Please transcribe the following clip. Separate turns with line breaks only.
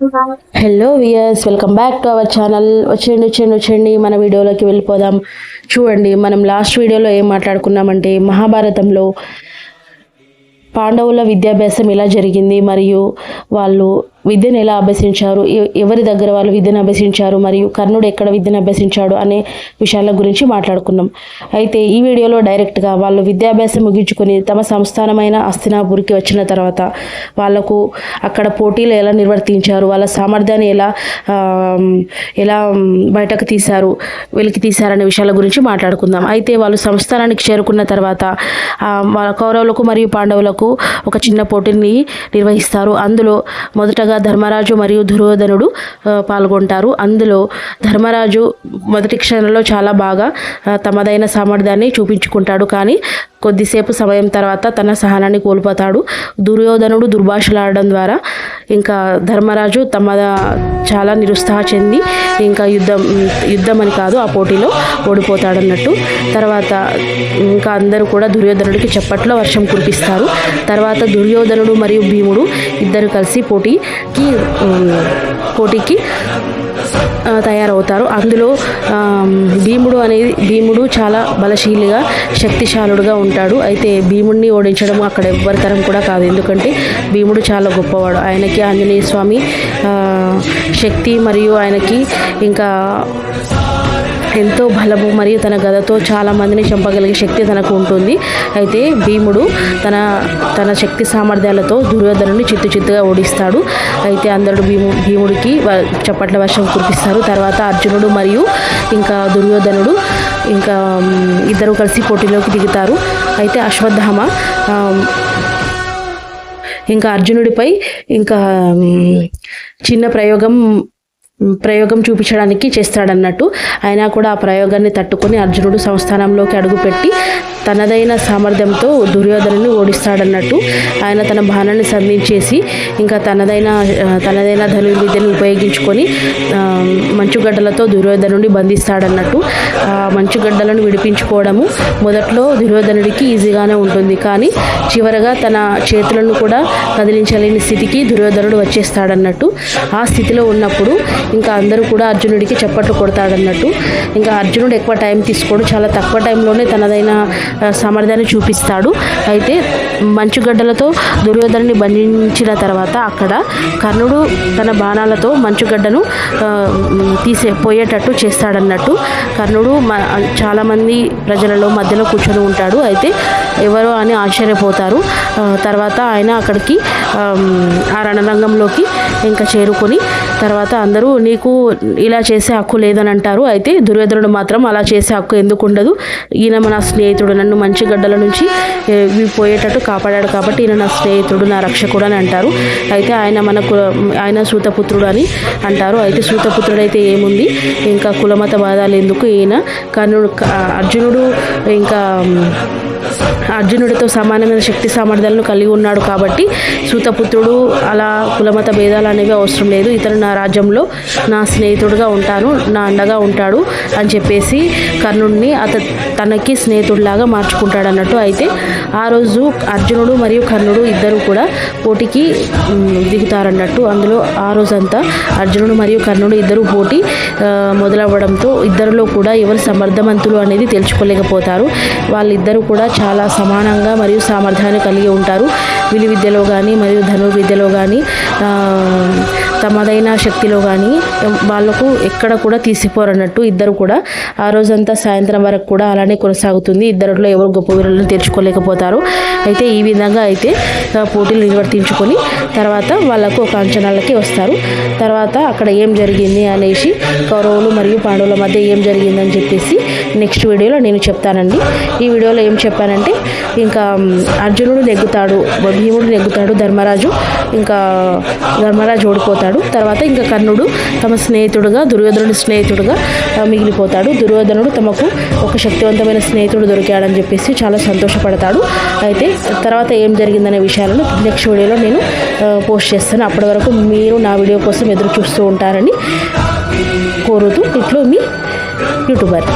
Hello viewers welcome back to our channel వచ్చేయండి వచ్చేయండి వచ్చేయండి. మన వీడియోలోకి వెళ్ళిపోదాం. చూడండి మనం లాస్ట్ వీడియోలో ఏం మాట్లాడుకున్నామంటే మహాభారతంలో పాండవుల విద్యాభ్యాసం ఎలా జరిగింది మరియు వాళ్ళు విద్యను ఎలా అభ్యసించారు? ఎవరి దగ్గర వాళ్ళు విద్యను అభ్యసించారు? మరియు కర్ణుడు ఎక్కడ విద్యను అభ్యసించాడు? అనే విషయాల గురించి మాట్లాడుకున్నాం. అయితే ఈ వీడియోలో డైరెక్ట్గా వాళ్ళు విద్యాభ్యాసం ముగించుకొని తమ సంస్థానమైన అస్తినాపూర్కి వచ్చిన తర్వాత వాళ్ళకు అక్కడ పోటీలు ఎలా నిర్వర్తించారు? వాళ్ళ సామర్థ్యాన్ని ఎలా ఎలా బయటకు తీశారు? వెలికి తీశారనే విషయాల గురించి మాట్లాడుకుందాం. అయితే వాళ్ళు సంస్థానానికి చేరుకున్న తర్వాత కౌరవులకు మరియు పాండవులకు ఒక చిన్న పోటీని నిర్వహిస్తారు. అందులో మొదటగా ధర్మరాజు మరియు దుర్యోధనుడు పాల్గొంటారు. అందులో ధర్మరాజు మొదటి క్షణంలో చాలా బాగా తమదైన సామర్థ్యాన్ని చూపించుకుంటాడు. కానీ కొద్దిసేపు సమయం తర్వాత తన సహనాన్ని కోల్పోతాడు. దుర్యోధనుడు దుర్భాషలాడడం ద్వారా ఇంకా ధర్మరాజు తమ చాలా నిరుత్సాహ చెంది ఇంకా యుద్ధం యుద్ధం అని కాదు ఆ పోటీలో ఓడిపోతాడన్నట్టు. తర్వాత ఇంకా అందరూ కూడా దుర్యోధనుడికి చప్పట్లో వర్షం కురిపిస్తారు. తర్వాత దుర్యోధనుడు మరియు భీముడు ఇద్దరు కలిసి పోటీకి పోటీకి తయారవుతారు. అందులో భీముడు అనేది భీముడు చాలా బలశీలిగా శక్తిశాలుడుగా ఉంటాడు. అయితే భీముడిని ఓడించడం అక్కడ ఎవ్వరితరం కూడా కాదు. ఎందుకంటే భీముడు చాలా గొప్పవాడు. ఆయనకి ఆంజనేయ స్వామి శక్తి మరియు ఆయనకి ఇంకా ఎంతో బలము మరియు తన గదతో చాలా మందిని చంపగలిగే శక్తి తనకు ఉంటుంది. అయితే భీముడు తన తన శక్తి సామర్థ్యాలతో దుర్యోధనుని చిత్తు చిత్తుగా ఓడిస్తాడు. అయితే అందరూ భీము భీముడికి వ- చప్పట్ల వర్షం కురిపిస్తారు. తర్వాత అర్జునుడు మరియు ఇంకా దుర్యోధనుడు ఇంకా ఇద్దరు కలిసి పోటీలోకి దిగుతారు. అయితే అశ్వత్థామ ఇంకా అర్జునుడిపై ఇంకా చిన్న ప్రయోగం ప్రయోగం చూపించడానికి చేస్తాడన్నట్టు. అయినా కూడా ఆ ప్రయోగాన్ని తట్టుకొని అర్జునుడు సంస్థానంలోకి అడుగుపెట్టి తనదైన సామర్థ్యంతో దుర్యోధనుని ఓడిస్తాడన్నట్టు ఆయన తన బాణాన్ని సంధించేసి ఇంకా తనదైన తనదైన ధనుర్విద్యను ఉపయోగించుకొని మంచుగడ్డలతో దుర్యోధనుడిని బంధిస్తాడన్నట్టు ఆ మంచుగడ్డలను విడిపించుకోవడము మొదట్లో దుర్యోధనుడికి ఈజీగానే ఉంటుంది. కానీ చివరగా తన చేతులను కూడా కదిలించలేని స్థితికి దుర్యోధనుడు వచ్చేస్తాడన్నట్టు ఆ స్థితిలో ఉన్నప్పుడు ఇంకా అందరూ కూడా అర్జునుడికి చప్పట్లు కొడతాడన్నట్టు. ఇంకా అర్జునుడు ఎక్కువ టైం తీసుకోడు. చాలా తక్కువ టైంలోనే తనదైన సామర్థ్యాన్ని చూపిస్తాడు. అయితే మంచుగడ్డలతో దుర్యోధనుని బంధించిన తర్వాత అక్కడ కర్ణుడు తన బాణాలతో మంచుగడ్డను తీసే పోయేటట్టు చేస్తాడన్నట్టు కర్ణుడు మ- చాలామంది ప్రజలలో మధ్యలో కూర్చొని ఉంటాడు. అయితే ఎవరో అని ఆశ్చర్యపోతారు. తర్వాత ఆయన అక్కడికి ఆ రణరంగంలోకి ఇంకా చేరుకొని తర్వాత అందరూ నీకు ఇలా చేసే హక్కు లేదని అంటారు అయితే దుర్యోధనుడు మాత్రం అలా చేసే హక్కు ఎందుకు ఉండదు ఈయన మన స్నేహితుడు నన్ను మంచి గడ్డల నుంచి పోయేటట్టు కాపాడాడు కాబట్టి ఈయన నా స్నేహితుడు నా రక్షకుడు అని అంటారు. అయితే ఆయన మన కుల ఆయన సూతపుత్రుడు అని అంటారు. అయితే సూతపుత్రుడు అయితే ఏముంది? ఇంకా కులమత బాధాలు ఎందుకు ఈయన? కర్ణుడు అర్జునుడు ఇంకా అర్జునుడితో సమానమైన శక్తి సామర్థ్యాలను కలిగి ఉన్నాడు కాబట్టి సూతపుత్రుడు అలా కులమత భేదాలు అనేవి అవసరం లేదు. ఇతను నా రాజ్యంలో నా స్నేహితుడుగా ఉంటాను నా అండగా ఉంటాడు అని చెప్పేసి కర్ణుడిని అత తనకి స్నేహితుడిలాగా మార్చుకుంటాడు అన్నట్టు అయితే ఆ రోజు అర్జునుడు మరియు కర్ణుడు ఇద్దరు కూడా పోటీకి దిగుతారన్నట్టు అందులో ఆ రోజంతా అర్జునుడు మరియు కర్ణుడు ఇద్దరు పోటీ మొదలవ్వడంతో ఇద్దరిలో కూడా ఎవరు సమర్థవంతులు అనేది తెలుసుకోలేకపోతారు. వాళ్ళిద్దరూ కూడా చాలా సమానంగా మరియు సామర్థ్యాన్ని కలిగి ఉంటారు. విలు విద్యలో కానీ మరియు ధనుర్విద్యలో కానీ తమదైన శక్తిలో కానీ వాళ్ళకు ఎక్కడ కూడా తీసిపోరన్నట్టు ఇద్దరు కూడా ఆ రోజంతా సాయంత్రం వరకు కూడా అలానే కొనసాగుతుంది. ఇద్దరిలో ఎవరు గొప్ప వీరులను తెచ్చుకోలేకపోతారు అయితే ఈ విధంగా అయితే పోటీలు నిర్వర్తించుకొని తర్వాత వాళ్ళకు ఒక అంచనాలకి వస్తారు. తర్వాత అక్కడ ఏం జరిగింది అనేసి కౌరవులు మరియు పాండవుల మధ్య ఏం జరిగిందని చెప్పేసి నెక్స్ట్ వీడియోలో నేను చెప్తానండి. ఈ వీడియోలో ఏం చెప్పానంటే ఇంకా అర్జునుడు నెగ్గుతాడు భీముడు నెగ్గుతాడు ధర్మరాజు ఇంకా ధర్మరాజు ఓడిపోతాడు. తర్వాత ఇంకా కర్ణుడు తమ స్నేహితుడుగా దుర్యోధనుడి స్నేహితుడుగా మిగిలిపోతాడు. దుర్యోధనుడు తమకు ఒక శక్తివంతమైన స్నేహితుడు దొరికాడని చెప్పేసి చాలా సంతోషపడతాడు. అయితే తర్వాత ఏం జరిగిందనే విషయాలను నెక్స్ట్ వీడియోలో నేను పోస్ట్ చేస్తాను. అప్పటి వరకు మీరు నా వీడియో కోసం ఎదురు చూస్తూ ఉంటారని కోరుతూ ఇట్లో మీ యూట్యూబర్.